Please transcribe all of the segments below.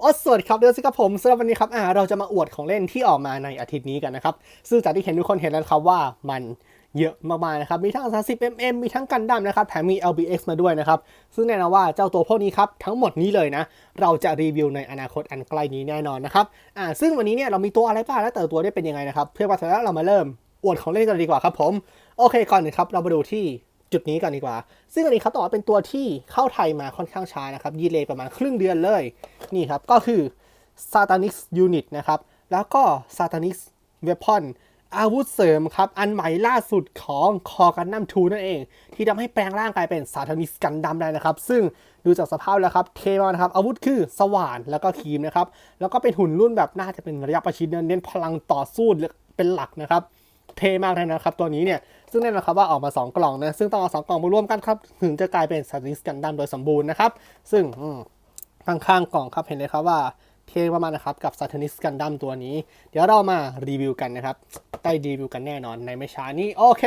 โอ้สวัสดีครับเดี๋ยวสิครับผมสำหรับวันนี้ครับอ่าเราจะมาอวดของเล่นที่ออกมาในอาทิตย์นี้กันนะครับ ซึ่งจากที่เห็นทุกคนเห็นแล้วครับว่ามันเยอะมากๆนะครับ มีทั้ง 30mm มีทั้งกันดั้มนะครับ แถมมี LBX มาด้วยนะครับ ซึ่งแน่นอนว่าเจ้าตัวพวกนี้ครับ ทั้งหมดนี้เลยนะ เราจะรีวิวในอนาคตอันใกล้นี้แน่นอนนะครับ อ่า ซึ่งวันนี้เนี่ยเรามีตัวอะไรบ้างและแต่ตัวได้เป็นยังไงนะครับ เพื่อว่าแล้วเรามาเริ่มอวดของเล่นกันดีกว่าครับผม โอเค ก่อนอื่นครับ เรามาดูที่ จุดนี้กันดีกว่า ซึ่งอันนี้ครับต้อบว่าเป็นตัวที่เข้าไทยมาค่อนข้างช้านะครับยีเลประมาณครึ่งเดือนเลย นี่ครับ ก็คือ Satanix Unit นะครับ แล้วก็ Satanix Weapon อาวุธเสริมครับ อันใหม่ล่าสุดของคอกันดั้มทูนั่นเอง ที่ทำให้แปลงร่างกลายเป็น Satanix กันดัมได้นะครับ ซึ่งดูจากสภาพแล้วครับ เทมานะครับ อาวุธคือสว่านแล้วก็ครีมนะครับ แล้วก็เป็นหุ่นรุ่นแบบน่าจะเป็นระยะประชิดเน้นพลังต่อสู้เป็นหลักนะครับ เทมากเลยนะครับ ตัวนี้เนี่ยซึ่งแน่นอนครับว่าออกมา 2 กล่องนะซึ่งต้องเอาสองกล่องมารวมกันครับถึงจะกลายเป็น Satanix กันดั้มโดยสมบูรณ์นะครับซึ่งข้างๆกล่องครับเห็นเลยครับว่าเท่มากๆนะครับกับ Saturnis Gundam ตัวนี้ เดี๋ยวเรามารีวิวกันนะครับได้รีวิวกันแน่นอนในไม่ช้านี้ โอเค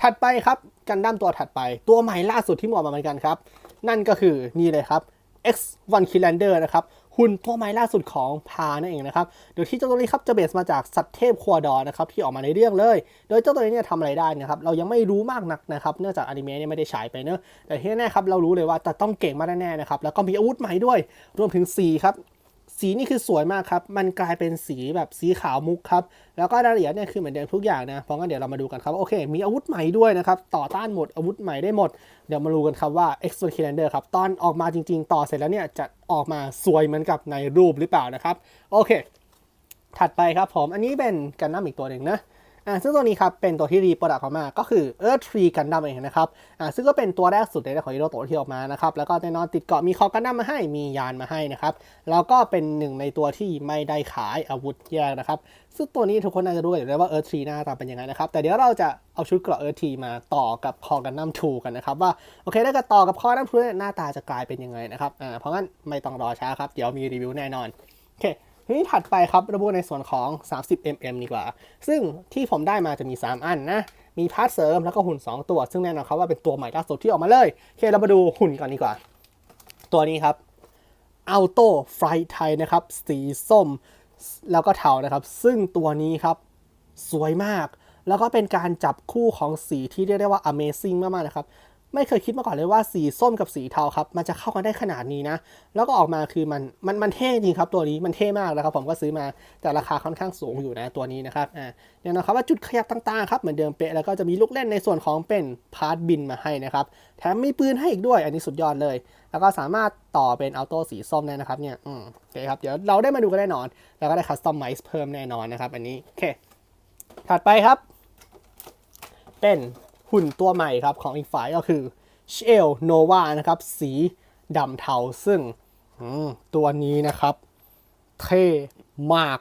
ถัดไปครับกันดั้มตัวถัดไป ตัวใหม่ล่าสุดที่หมออกมาเหมือนกันครับ นั่นก็คือนี่เลยครับ X1 Killander นะครับ หุ่นตัวใหม่ล่าสุดของพานั่นเองนะครับโดยที่เจ้าตัวนี้ครับจะเบสมาจากสัตว์เทพควอดอนะครับที่ออกมาในเรื่องเลย โดยเจ้าตัวนี้เนี่ยทำอะไรได้นะครับเรายังไม่รู้มากนักนะครับเนื่องจากอนิเมะเนี่ยไม่ได้ฉายไปเนอะแต่ที่แน่ครับเรารู้เลยว่าจะต้องเก่งมากแน่ๆนะครับแล้วก็มีอาวุธใหม่ด้วยรวมถึงสีครับ สีนี่คือสวยมากครับ มันกลายเป็นสีแบบสีขาวมุกครับ แล้วก็รายละเอียดเนี่ยคือเหมือนเดิมทุกอย่างนะ เพราะงั้นเดี๋ยวเรามาดูกันครับว่าโอเค มีอาวุธใหม่ด้วยนะครับ ต่อต้านหมด อาวุธใหม่ได้หมด เดี๋ยวมาดูกันครับว่า X o n k i l l a n d e r ครับ ตอนออกมาจริง ๆ ต่อเสร็จแล้วเนี่ย จะออกมาสวยเหมือนกับในรูปหรือเปล่านะครับ โอเค ถัดไปครับผม อันนี้เป็นกันดั้ำอีกตัวหนึ่งนะ อ่าซึ่งตัวนี้ครับเป็นตัวที่รีโปรดักต์ออกมา ก็คือ Earth Tree Gundam เองนะครับอ่าซึ่งก็เป็นตัวแรกสุดในเรื่องของฮิโรโตะที่ออกมานะครับแล้วก็แน่นอนติดเกาะมีคอกันดั้มมาให้มียานมาให้นะครับแล้วก็เป็นหนึ่งในตัวที่ไม่ได้ขายอาวุธแยกนะครับซึ่งตัวนี้ทุกคนน่าจะรู้กันอยู่แล้วว่า Earth Tree หน้าตาเป็นยังไงนะครับแต่เดี๋ยวเราจะเอาชุดเกราะ Earth Tree มาต่อกับคอกันดั้ม2กันนะครับว่าโอเคถ้าเกิดต่อกับคอกันดั้ม2เนี่ยหน้าตาจะกลายเป็นยังไงนะครับอ่าเพราะงั้นไม่ต้องรอช้าครับเดี๋ยวมีรีวิวแน่นอนโอเค ทีนี้ถัดไปครับระบุในส่วนของ 30mm ดีกว่า ซึ่งที่ผมได้มาจะมี 3 อันนะ มีพาร์ทเสริมแล้วก็หุ่น 2 ตัว ซึ่งแน่นอนครับว่าเป็นตัวใหม่ล่าสุดที่ออกมาเลยโอเคเรามาดูหุ่นก่อนดีกว่า ตัวนี้ครับ Auto Flight ไทยนะครับ สีส้ม แล้วก็เทานะครับ ซึ่งตัวนี้ครับสวยมาก แล้วก็เป็นการจับคู่ของสีที่เรียกได้ว่า Amazing มากๆนะครับ ไม่เคยคิดมาก่อนเลยว่าสีส้มกับสีเทาครับ มันจะเข้ากันได้ขนาดนี้นะ แล้วก็ออกมาคือมันมันมันเท่จริงครับตัวนี้มันเท่มากแล้วครับผมก็ซื้อมาแต่ราคาค่อนข้างสูงอยู่นะตัวนี้นะครับอ่าเนี่ยนะครับว่าจุดขยับต่างๆครับเหมือนเดิมเป๊ะแล้วก็จะมีลูกเล่นในส่วนของเป็นพาร์ทบินมาให้นะครับแถมมีปืนให้อีกด้วย อันนี้สุดยอดเลย แล้วก็สามารถต่อเป็นออโต้สีส้มได้นะครับเนี่ยอืมโอเคครับเดี๋ยวเราได้มาดูกันแน่นอน แล้วก็ได้คัสตอมไมซ์เพิ่มแน่นอนนะครับอันนี้โอเคถัดไปครับ เป็น หุ่นตัวใหม่ครับของอีกฝ่ายก็คือเชลโนวานะครับ สีดำเทาซึ่งตัวนี้นะครับ เท่มาก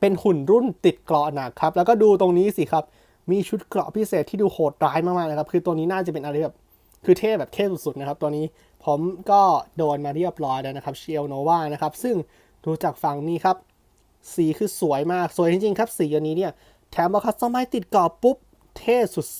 เป็นหุ่นรุ่นติดเกราะหนักครับ แล้วก็ดูตรงนี้สิครับ มีชุดเกราะพิเศษที่ดูโหดร้ายมากๆนะครับ คือตัวนี้น่าจะเป็นอะไรแบบคือเท่แบบเท่สุดๆนะครับ ตัวนี้ผมก็โดนมาเรียบร้อยแล้วนะครับเชลโนวานะครับ ซึ่งดูจากฝั่งนี้ครับ สีคือสวยมาก สวยจริงๆครับ สีอันนี้เนี่ย แถมมาคัสตอมไมติดกรอบปุ๊บ เท่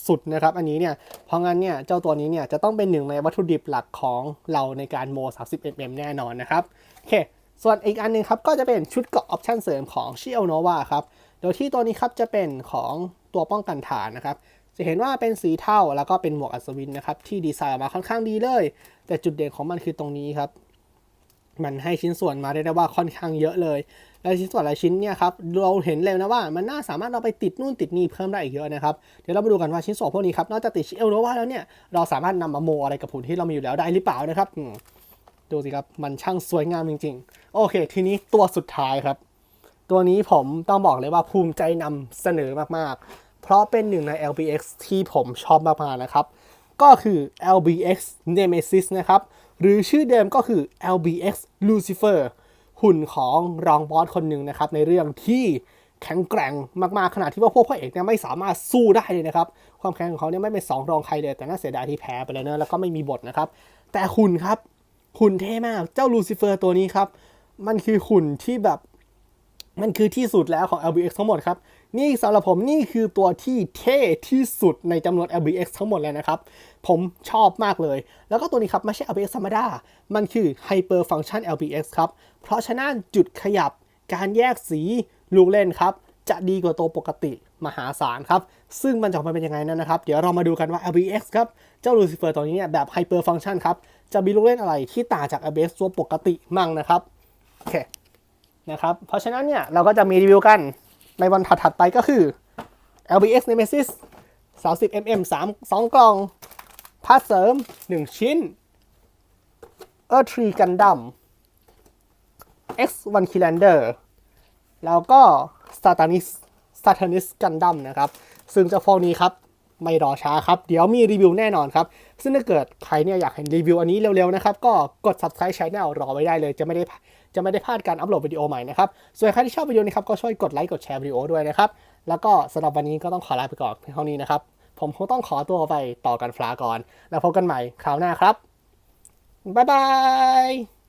สุดๆนะครับ อันนี้เนี่ย เพราะงั้นเนี่ยเจ้าตัวนี้เนี่ยจะต้องเป็นหนึ่งในวัตถุดิบหลักของเราในการโม 30mm แน่นอนนะครับโอเคส่วนอีกอันหนึงครับก็จะเป็นชุดเกราะออปชั่นเสริมของชิเอลโนวาครับโดยที่ตัวนี้ครับจะเป็นของตัวป้องกันฐานนะครับจะเห็นว่าเป็นสีเทาแล้วก็เป็นหมวกอัศวินนะครับที่ดีไซน์ออกมาค่อนข้างดีเลย แต่จุดเด่นของมันคือตรงนี้ครับ มันให้ชิ้นส่วนมาได้ได้ว่าค่อนข้างเยอะเลย และชิ้นส่วนหลายชิ้นเนี่ยครับเราเห็นเลยนะว่ามันน่าสามารถเราไปติดนู่นติดนี่เพิ่มได้อีกเยอะนะครับเดี๋ยวเรามาดูกันว่าชิ้นส่วนพวกนี้ครับนอกจากติดเอลโนวาแล้วเนี่ยเราสามารถนำมาโมอะไรกับหุ่นที่เรามีอยู่แล้วได้หรือเปล่านะครับดูสิครับมันช่างสวยงามจริง ๆ โอเค ทีนี้ตัวสุดท้ายครับ ตัวนี้ผมต้องบอกเลยว่าภูมิใจนำเสนอมากๆ เพราะเป็นหนึ่งใน LBX ที่ผมชอบมากๆนะครับก็คือ LBX Nemesis นะครับ หรือชื่อเดิมก็คือ LBX Lucifer หุ่นของรองบอสคนหนึ่งนะครับในเรื่องที่แข็งแกร่งมากๆขนาดที่ว่าพวกพระเอกเนี่ยไม่สามารถสู้ได้เลยนะครับ ความแข็งของเขาเนี่ยไม่เป็นสองรองใครเลย แต่น่าเสียดายที่แพ้ไปเลยเนอะแล้วก็ไม่มีบทนะครับ แต่หุ่นครับหุ่นเท่มากเจ้าลูซิเฟอร์ตัวนี้ครับ มันคือหุ่นที่แบบ มันคือที่สุดแล้วของ LBX ทั้งหมดครับ นี่สำหรับผมนี่คือตัวที่เท่ที่สุดในจำนวน LBX ทั้งหมดเลยนะครับ ผมชอบมากเลย แล้วก็ตัวนี้ครับไม่ใช่ LBX ธรรมดา มันคือ Hyper Function LBX ครับ เพราะฉะนั้นจุดขยับการแยกสีลูกเล่นครับ จะดีกว่าตัวปกติมหาศาลครับ ซึ่งมันจะออกมาเป็นยังไงนั้นนะครับ เดี๋ยวเรามาดูกันว่า LBX ครับ เจ้า Lucifer ตัวนี้เนี่ยแบบ Hyper Function ครับ จะมีลูกเล่นอะไรที่ต่างจาก LBX ตัวปกติมั่งนะครับโอเคนะครับเพราะฉะนั้นเนี่ยเราก็จะมีรีวิวกัน ในวันถัดๆไปก็คือ LBX Nemesis 30mm 3 2 กล่องพาร์ทเสริม 1 ชิ้น Earth Tree Gundam X1 Killander แล้วก็ Satanis Satanis Gundam นะครับ ซึ่งเจ้าพวกนี้ครับ ไม่รอช้าครับ เดี๋ยวมีรีวิวแน่นอนครับ ซึ่งถ้าเกิดใครเนี่ยอยากเห็นรีวิวอันนี้เร็วๆนะครับ ก็กด subscribe channel รอไว้ได้เลยจะไม่ได้จะไม่ได้พลาดการอัปโหลดวิดีโอใหม่นะครับ ส่วนใครที่ชอบวิดีโอนี้ครับก็ช่วยกดไลค์กดแชร์วิดีโอด้วยนะครับ แล้วก็สำหรับวันนี้ก็ต้องขอลาไปก่อนเพียงเท่านี้นะครับ ผมคงต้องขอตัวไปต่อกันฟลาก่อน แล้วพบกันใหม่คราวหน้าครับบ๊ายบาย